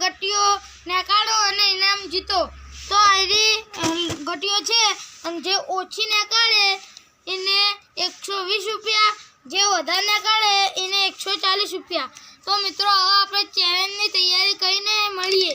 ગટીઓ નાકાડો અને ઇનામ જીતો. તો આરી ગટીઓ છે અને જે ઓછી નાકાડે એને એકસો વીસ રૂપિયા, જે વધારે નાકાડે એને એકસો ચાલીસ રૂપિયા. તો મિત્રો, હવે આપણે ચેલેન્જની તૈયારી કરીને મળીએ.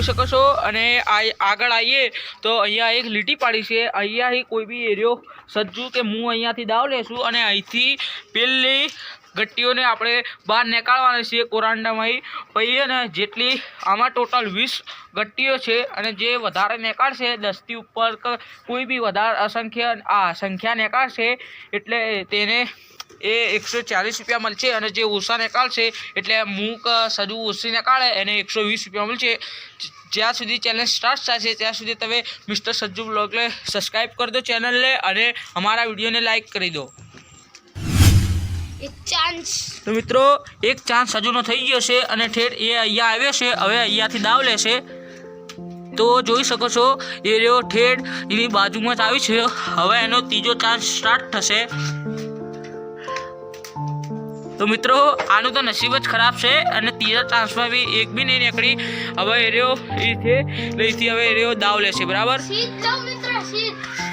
જોઈ શકો છો અને આગળ આવીએ તો અહીંયા એક લીટી પાડી છે. અહીંયાથી કોઈ બી એરિયો સજ્જુ કે હું અહીંયાથી દાવ લેશું અને અહીંથી પેલી ગટ્ટીઓને આપણે બહાર નીકાળવાની છે કોરાંડામાં પછી અને જેટલી આમાં ટોટલ વીસ ગટ્ટીઓ છે અને જે વધારે નીકાળશે, દસથી ઉપર કોઈ બી વધારે અસંખ્ય, આ સંખ્યા નીકાળશે એટલે તેને એ એકસો ચાલીસ રૂપિયા મળશે અને જે ઓછા નીકાળશે એટલે મૂક સજુ ઓછી નીકાળે એને એકસો વીસ રૂપિયા મળશે. જ્યાં સુધી ચેનલ સ્ટાર્ટ થશે ત્યાં સુધી તમે મિસ્ટર સજ્જુ બ્લોગને સબસ્ક્રાઈબ કરી દો ચેનલને અને અમારા વિડીયોને લાઈક કરી દો. તો મિત્રો એક ચાન્સ સજુનો થઈ ગયો છે અને ઠેર એ અહીંયા આવ્યો છે હવે અહીંયાથી દાવ લેશે. તો જોઈ શકો છો એ રહ્યો ઠેઠ એની બાજુમાં જ આવી છે. હવે એનો ત્રીજો ચાન્સ સ્ટાર્ટ થશે. તો મિત્રો આનું તો નસીબ જ ખરાબ છે અને ત્રીજા ચાન્સમાં બી એક બી નહીં નીકળી. હવે એ રહ્યો છે અહીંથી હવે એ રહ્યો દાવ લેશે બરાબર?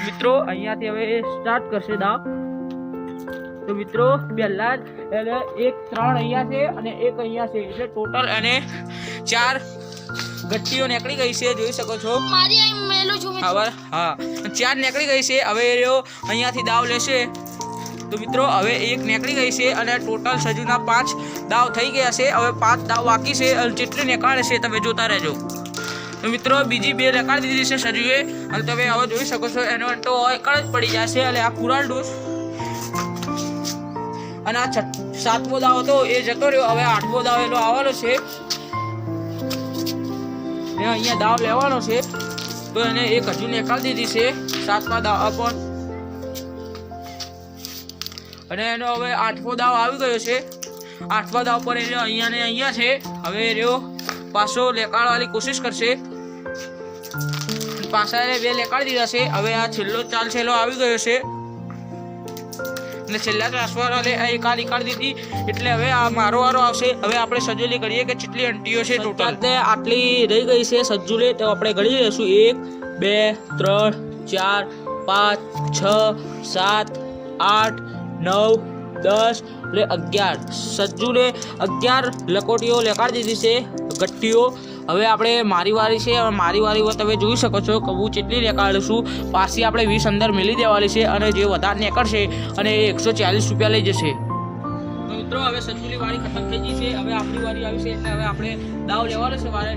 મિત્ર અહીંયાથી હવે એ સ્ટાર્ટ કરશે દાવ. તો મિત્રો પહેલા એટલે એને એક ત્રણ અહીંયા છે અને એક અહીંયા છે એટલે ટોટલ અને ચાર ગટ્ટીઓ નીકળી ગઈ છે જોઈ શકો છો. મારી મેલું છું હા ચાર નીકળી ગઈ છે હવે એ રહ્યો અહીંયાથી દાવ લેશે. તો મિત્રો, હવે એક નીકળી ગઈ છે અને ટોટલ સજુના પાંચ દાવ થઈ ગયા છે. હવે પાંચ દાવ બાકી છે અને જેટલી નીકાળે છે, તમે જોતા રહેજો. તો મિત્રો, બીજી બે નકાળ દીધી છે સજુએ. અને તમે હવે જોઈ શકો છો, એનો તો એકળ જ પડી જશે એટલે આ કુરાલ ડોસ અને આ સાતમો દાવ હતો, એ જતો રહ્યો. હવે આઠમો દાવ એનો આવવાનો છે. અહીંયા દાવ લેવાનો છે. તો એને એક હજુ નીકાળી દીધી છે. સાતમા દાવ પર અને એનો હવે આઠમો દાવ આવી ગયો છે. આઠમા દાવ પર એને અહીંયા ને અહીંયા છે. હવે રહ્યો પાછો લેકાળવાની કોશિશ કરશે. પાછા બે લેકાડી દીધા છે. હવે આ છેલ્લો ચાલ છેલ્લો આવી ગયો છે. અને છેલ્લા ટ્રાન્સફર આ એક આ નીકાળી દીધી. એટલે હવે આ મારો વારો આવશે. હવે આપણે સજોલી કરીએ કે કેટલી અંટીઓ છે ટોટલ આટલી રહી ગઈ છે. સજ્જુલે તો આપણે ગણી લઈશું. એક, બે, ત્રણ, ચાર, પાંચ, છ, સાત, આઠ નવ, દસ, એટલે અગિયાર. સજ્જુને અગિયાર લકોટીઓ લેખાડ દીધી છે ગટ્ટીઓ હવે આપણે મારી વારી છે, હવે મારી વારી તમે જોઈ શકો છો કે હું કેટલી પાછી આપણે વીસ અંદર મેલી દેવાની છે અને જે વધારે નીકળશે અને એ એકસો ચાલીસ રૂપિયા લઈ જશે. મિત્રો, હવે સજ્જુની વારી ખતમ થઈ ગઈ છે, હવે આપણી વારી આવી છે, એટલે હવે આપણે દાવ લેવાનો છે વારે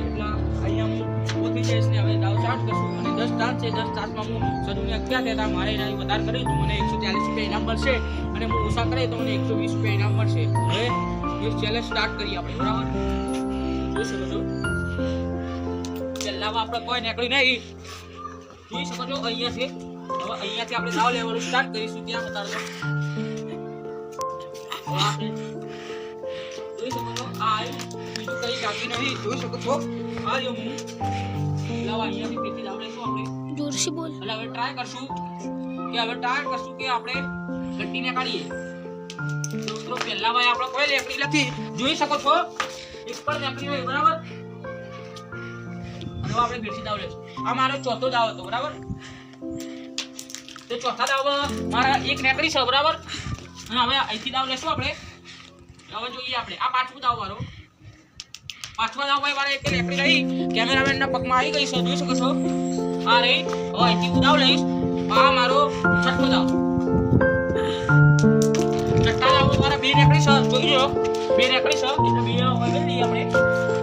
હું પહોંચી જઈશ ને હવે દાવ સ્ટાર્ટ કરશું અને દસ ચાન્સ છે, દસ ચાન્સમાં હું સંજુને ક્યાં થયા મારે એના વધારે કરી તો મને એકસો ચાલીસ રૂપિયા ઇનામ મળશે અને હું ઓછા કરે તો મને એકસો વીસ રૂપિયા ઇનામ મળશે. હવે એ ચેલેન્જ સ્ટાર્ટ કરીએ આપણે, બરાબર? જોઈ શકો છો? આપણે કોઈ નીકળી નહીં. જોઈ શકો છો, અહીંયા હવે અહીંયાથી આપણે દાવ લેવાનું સ્ટાર્ટ કરીશું, ત્યાં બતાડશો જોઈ શકો છો, આ બીજું કઈ બાકી નથી. જોઈ શકો છો. આ રહ્યો હું. દાવ આપણે હવે ટ્રાય કરશું કે હવે ટ્રાય કરશું કે આપણે ગટ્ટીને કાઢીએ. તો મિત્રો ભાઈ આપણે કોઈ જોઈ શકો છો? એક પણ લેકડી હોય બરાબર? અને આપણે બેસી દાવ લેશું. આ મારો ચોથો દાવ હતો, બરાબર? તો ચોથા દાવમાં મારા એક નેકડી છે, બરાબર? અને હવે અહીંથી દાવ લેશું આપણે. હવે જોઈએ આપણે. આ પાંચમું દાવ મારો. પાંચમા દાવ ભાઈ મારે એક લઈ રહી કેમેરામેનના પગમાં આવી ગઈ છે. જોઈ શકો છો? આ રહી હવે અહીંથી દાવ લઈશ. આ મારો છઠ્ઠો દાવ છઠ્ઠા દાવ મારા બે રેકડી છે જોઈ લો બે રેકડી છે એટલે બે હવે લઈ લઈએ આપણે.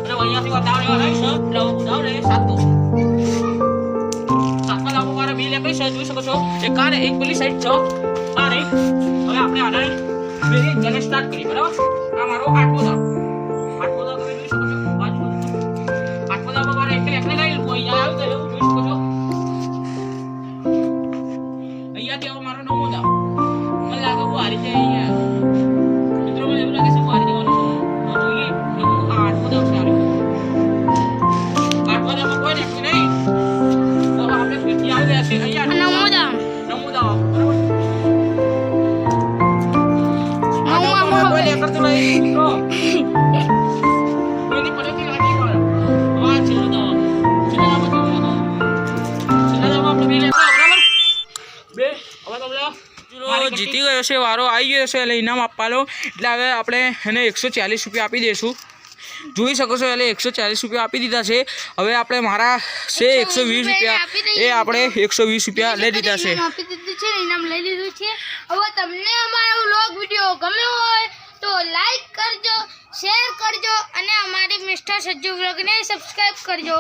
અને અહીંયાથી દાવ લેવા લઈશ એટલે હું ઉડાવ લઈશ. સાતમો સાતમા દાવ મારા બે રેકડી છે જોઈ શકો છો? એક આ એક પેલી સાઈડ છો. આ રહી હવે આપણે આને બે જને સ્ટાર્ટ કરી બરાબર? આ મારો આઠમો દાવ. અહીંયા આવશે એવું જોઈ શકો છો અહીંયા તેઓ મારો નમૂનો. મને લાગે હું આ રીતે અહીંયા. ગયો છે વારો આવી ગયો છે એટલે ઇનામ આપવાનો એટલે હવે આપણે એને એકસો ચાલીસ રૂપિયા આપી દઈશું. જોઈ શકો છો એટલે એકસો ચાલીસ રૂપિયા આપી દીધા છે. હવે આપણે મારા છે એકસો વીસ રૂપિયા એ આપણે એકસો વીસ રૂપિયા લઈ દીધા છે. ઇનામ લઈ લીધું હવે તમને અમારો વ્લોગ વીડિયો ગમ્યો હોય તો લાઈક કરજો શેર કરજો અને અમારી મિસ્ટર સજ્જુ વ્લોગને સબસ્ક્રાઈબ કરજો.